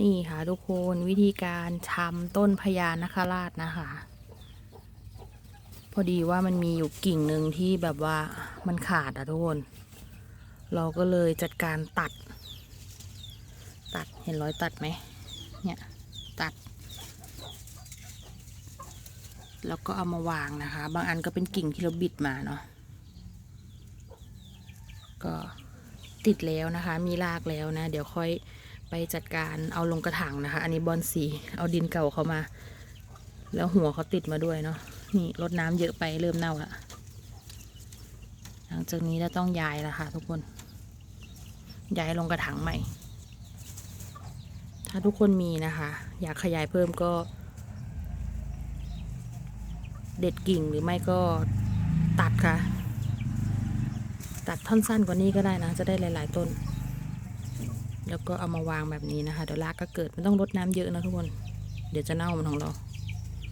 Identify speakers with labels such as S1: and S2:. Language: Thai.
S1: นี่ค่ะทุกคนวิธีการทำต้นพญานาคราชนะคะ พอดีว่ามันมีอยู่กิ่งหนึ่งที่แบบว่ามันขาดอะทุกคน เราก็เลยจัดการตัด ตัดเห็นรอยตัดไหมเนี่ยตัด แล้วก็เอามาวางนะคะ บางอันก็เป็นกิ่งที่เราบิดมาเนาะก็ติดแล้วนะคะ มีรากแล้วนะ เดี๋ยวค่อย ไปจัดการเอาลงกระถางนะคะ อันนี้บอนสีเอาดินเก่าเขามา แล้วหัวเขาติดมาด้วยเนาะนี่รดน้ำเยอะไปเริ่มเน่าละหลังจากนี้เราต้องย้ายแล้วค่ะทุกคน ย้ายลงกระถางใหม่ ถ้าทุกคนมีนะคะ อยากขยายเพิ่มก็ เด็ดกิ่งหรือไม่ก็ตัดค่ะ ตัดท่อนสั้นกว่านี้ก็ได้นะ จะได้หลาย ๆ ต้น แล้วก็เอามาวางแบบนี้นะคะเดี๋ยวรากก็เกิดไม่ต้องรดน้ำเยอะนะทุกคน เดี๋ยวจะเน่ามันของเรา